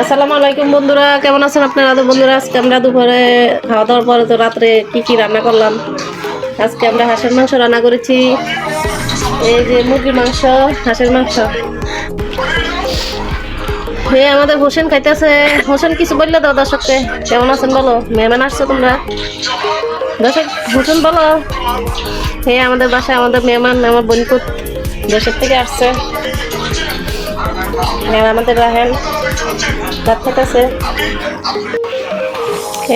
আসসালামু আলাইকুম বন্ধুরা, কেমন আছেন আপনারা? তো বন্ধুরা, আজকে আমরা দুপুরে খাওয়া দাওয়ার পরে তো রাত্রে কি কি রান্না করলাম? আজকে আমরা হাঁসের মাংস রান্না করেছি। এই যে মুরগির মাংস, হাঁসের মাংস। হে, আমাদের হোসেন খাইতেছে। হোসেন, কিছু বললে দাও দর্শককে। কেমন আছেন বলো? মেহমান আসছো তোমরা? দর্শক, হোসেন বলো। হে, আমাদের বাসায় আমাদের মেহমান, আমার বোনপুর দেশের থেকে আসছে। আর আমাদের রাহেন ভাত খাইতেছে।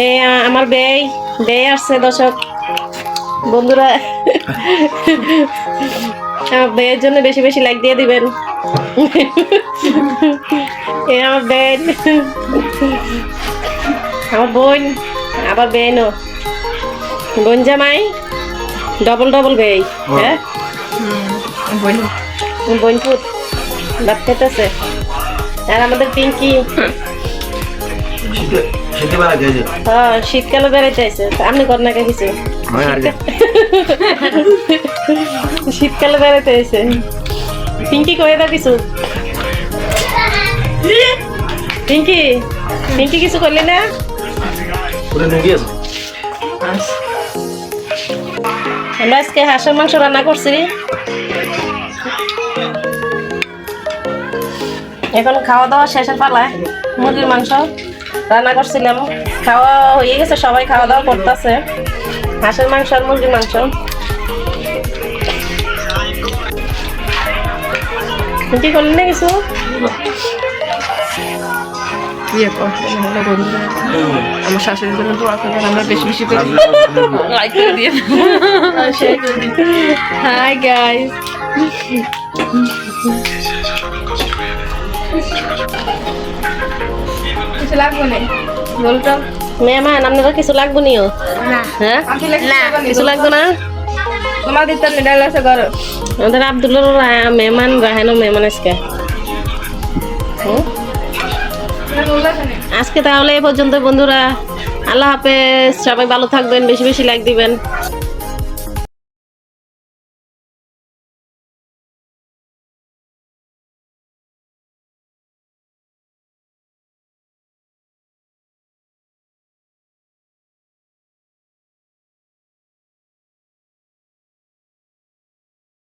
এই আমার বেই বেই আসছে দর্শক। বন্ধুরা আমার বেয়ের জন্য বেশি বেশি লাইক দিয়ে দিবেন। এই আমার বেন আমার বোন আবার বেনও বোন জামাই ডবল ডবল বেই হ্যাঁ? বোনপুর ভাত খেতেছে আর আমাদের পিঙ্কি। হ্যাঁ শীতকালে বেড়াইতে আইছে। আপনি কর না কিছু শীতকালে বেড়াইতে আইছে। পিঙ্কি কয়ে দাও কিছু। পিঙ্কি পিঙ্কি কিছু করলি না? আছে? আমরা আজকে হাঁসের মাংস রান্না করছি এখন খাওয়া দাওয়া শেষের পালায় মুরগির মাংস রান্না করছিলাম। খাওয়া হয়ে গেছে সবাই খাওয়া দাওয়া করতেছে। হাঁসের মাংস আর মুরগির মাংস। কি করলি না কিছু? ইয়ে আমার শাশুড়ির জন্য দোয়া করবেন আমরা বেশি বেশি করে লাইক করে দিয়ে হাই গাইস কিছু লাগবে না? বলতো? মেহমান আপনারা কিছু লাগবে নিও? না। হ্যাঁ? কিছু লাগবে না? তোমার দিতে মেডাল আছে ঘরে। আমাদের আব্দুল্লাহ মেহমান রাহেনো মেহমান আজকে। আজকে তাহলে এই পর্যন্ত বন্ধুরা। আল্লাহ হাফেজ সবাই ভালো থাকবেন বেশি বেশি লাইক দিবেন।